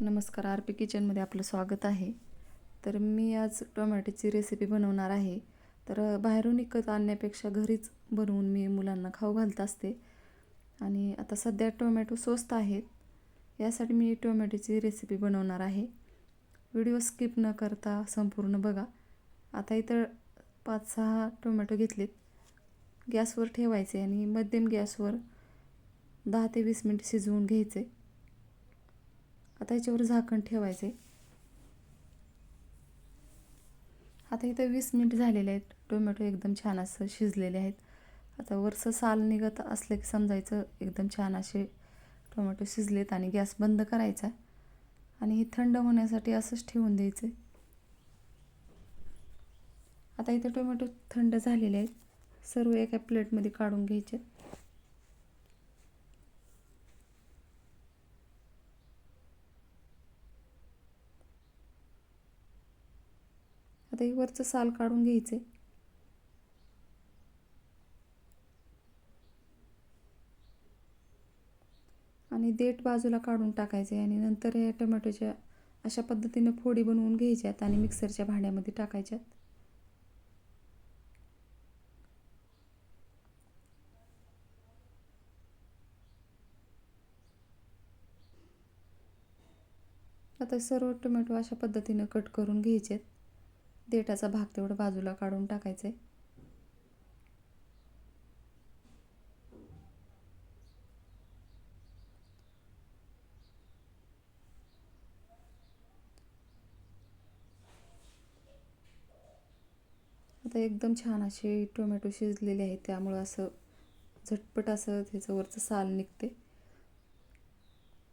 नमस्कार R P किचनमध्ये आपलं स्वागत आहे. तर मी आज टोमॅटोची रेसिपी बनवणार आहे. तर बाहेरून विकत आणण्यापेक्षा घरीच बनवून मी मुलांना खाऊ घालत असते. आणि आता सध्या टोमॅटो स्वस्त आहेत. यासाठी मी टोमॅटोची रेसिपी बनवणार आहे. व्हिडिओ स्किप न करता संपूर्ण बघा. आता इथं पाच सहा टोमॅटो घेतलेत. गॅसवर ठेवायचे आणि मध्यम गॅसवर दहा ते वीस मिनिट शिजवून घ्यायचे. आता याच्यावर झाकण ठेवायचे आता इथं वीस मिनिट झालेले आहेत. टोमॅटो एकदम छान असं शिजलेले आहेत. आता वरचं साल निघत असलं की समजायचं एकदम छान असे टोमॅटो शिजलेत आणि गॅस बंद करायचा आणि हे थंड होण्यासाठी असंच ठेवून द्यायचं आता इथं टोमॅटो थंड झालेले आहेत. सर्व एका प्लेटमध्ये काढून घ्यायचे. आता हे वरचं साल काढून घ्यायचे. आणि देठ बाजूला काढून टाकायचे आणि नंतर या टोमॅटोच्या अशा पद्धतीने फोडी बनवून घ्यायच्यात आणि मिक्सरच्या भांड्यामध्ये टाकायच्यात. आता सर्व टोमॅटो अशा पद्धतीनं कट करून घ्यायचेत. देठाचा भाग तेवढा बाजूला काढून टाकायचं आहे आता एकदम छान असे टोमॅटो शिजलेले आहेत त्यामुळं असं झटपट असं त्याचं वरचं साल निघते.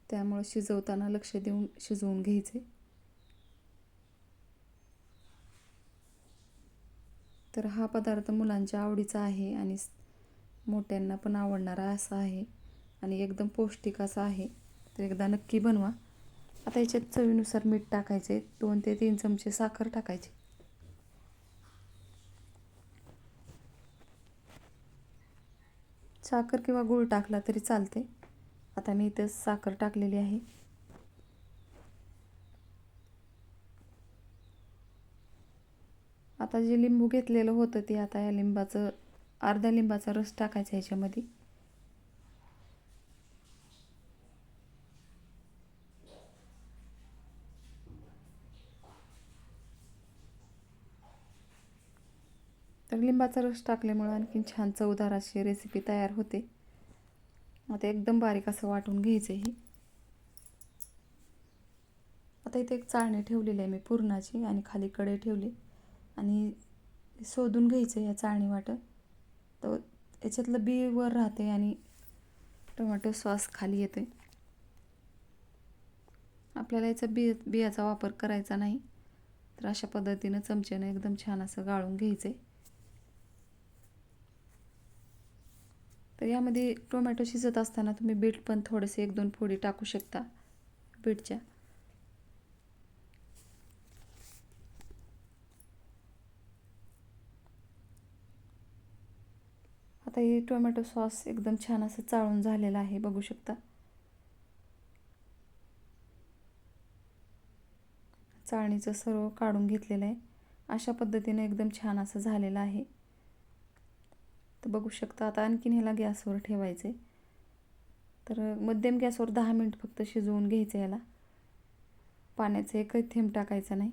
त्यामुळं शिजवताना लक्ष देऊन शिजवून घ्यायचे तर हा पदार्थ मुलांच्या आवडीचा आहे आणि मोठ्यांना पण आवडणारा असा आहे. आणि एकदम पौष्टिक असा आहे. तर एकदा नक्की बनवा. आता याच्यात चवीनुसार मीठ टाकायचे दोन ते तीन चमचे साखर टाकायची. साखर किंवा गूळ टाकला तरी चालते आता मी इथं साखर टाकलेली आहे. आता जे लिंबू घेतलेलं होतं ते आता या लिंबाचं अर्ध्या लिंबाचा रस टाकायचा ह्याच्यामध्ये तर लिंबाचा रस टाकल्यामुळं आणखीन छान चवदार अशी रेसिपी तयार होते. आता एकदम बारीक असं वाटून घ्यायचं ही. आता इथे एक चाळणी ठेवलेली आहे मी पुरणाची आणि खाली कडे ठेवली. आणि शोधून घ्यायचं या चाळणी वाटं. तर याच्यातलं बी वर राहते आणि टोमॅटो सॉस खाली येते आपल्याला याचा बी बियाचा वापर करायचा नाही. तर अशा पद्धतीनं चमच्यानं एकदम छान असं गाळून घ्यायचं तर यामध्ये टोमॅटो शिजत असताना तुम्ही बीट पण थोडेसे एक दोन फोडी टाकू शकता बीटच्या. आता हे टोमॅटो सॉस एकदम छान असं चाळून झालेलं आहे बघू शकता. चाळणीचं सर्व काढून घेतलेलं आहे. अशा पद्धतीनं एकदम छान असं झालेलं आहे. तर बघू शकता आता आणखीन ह्याला गॅसवर ठेवायचे तर मध्यम गॅसवर दहा मिनिट फक्त शिजवून घ्यायचं याला. पाण्याचं एकही थेंब टाकायचा नाही.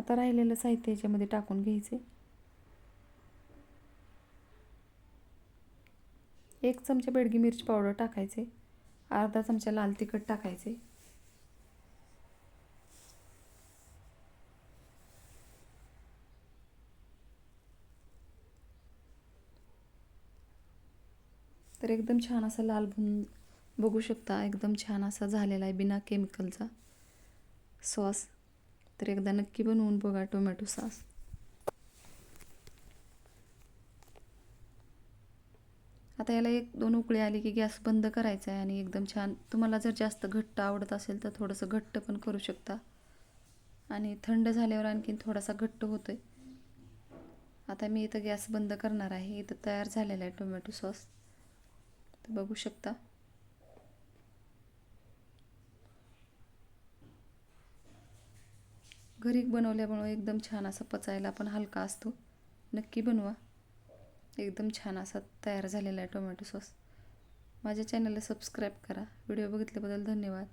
आता राहिलेलं साहित्य याच्यामध्ये टाकून घ्यायचे. एक चमचा बेडगी मिरची पावडर टाकायचे. अर्धा चमचा लाल तिखट टाकायचे. तर एकदम छान असा लाल भून बघू शकता एकदम छान असा झालेला आहे बिना केमिकलचा सॉस तर एकदा नक्की बनवून बघा टोमॅटो सॉस. आता याला एक दोन उकळी आली की गॅस बंद करायचा आहे आणि एकदम छान तुम्हाला जर जास्त घट्ट आवडत असेल तर थोडंसं घट्ट पण करू शकता. आणि थंड झाल्यावर आणखीन थोडासा घट्ट होतो आहे आता मी इथं गॅस बंद करणार आहे. इथं तयार झालेला आहे टोमॅटो सॉस. तर बघू शकता. घरी बनवल्यामुळं एकदम छान असा पचायला पण हलका असतो. नक्की बनवा. एकदम छान असा तयार झालेला आहे टोमॅटो सॉस. माझ्या चॅनलला सबस्क्राईब करा. व्हिडिओ बघितल्याबद्दल धन्यवाद.